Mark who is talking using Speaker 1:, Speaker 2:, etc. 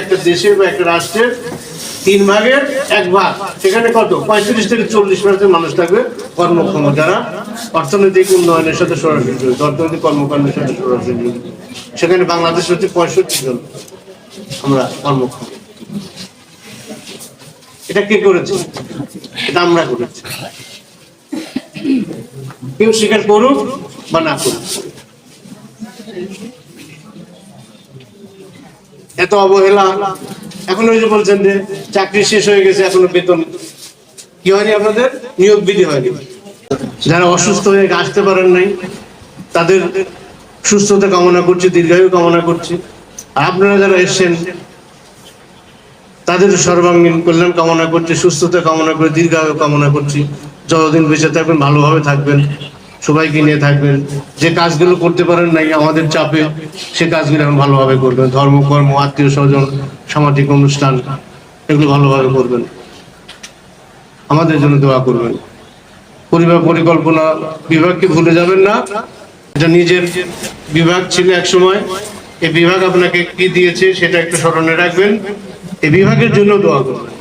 Speaker 1: একটা দেশে বা একটা রাষ্ট্রের তিন ভাগের এক ভাগ। সেখানে কত? পঁয়ত্রিশ থেকে চল্লিশ পার্সেন্ট মানুষ থাকবে কর্মক্ষম যারা। অর্থনৈতিক উন্নয়নের সাথে সরাসরি জড়িত, অর্থনৈতিক কর্মকাণ্ডের সাথে সরাসরি জড়িত। সেখানে বাংলাদেশ হচ্ছে পঁয়ষট্টি জন আমরা কর্মক্ষম। এটা কে করেছে? এটা আমরা করেছি। কেউ স্বীকার করুক বা না করুক। এত অবহেলা। এখন ওই যে বলছেন যে চাকরি শেষ হয়ে গেছে, এখনও বেতন। কি হয়নি আপনাদের? নিয়োগ বিধি হয়নি। যারা অসুস্থ হয়ে আসতে পারেন নাই, তাদের সুস্থতা কামনা করছি, দীর্ঘায়ু কামনা করছি। আপনারা যারা এসছেন, তাদের সর্বাঙ্গীন কল্যাণ কামনা করছি, সুস্থতা কামনা করে, দীর্ঘায়ু কামনা করছি। যতদিন বেঁচে থাকবেন, ভালোভাবে থাকবেন। সবাইকে নিয়ে থাকবেন। যে কাজগুলো করতে পারেন নাই, আমাদের চাপে সে কাজগুলো এখন ভালোভাবে করবেন। ধর্মকর্ম আত্মীয় স্বজন, সামাজিক অনুষ্ঠান, এগুলো ভালোভাবে করবেন। আমাদের জন্য দোয়া করবেন। পরিবার পরিকল্পনা বিভাগকে ভুলে যাবেন না। এটা নিজের বিভাগ ছিল এক সময়। এই বিভাগ আপনাকে কি দিয়েছে সেটা একটু স্মরণে রাখবেন। এই বিভাগের জন্য দোয়া করবেন।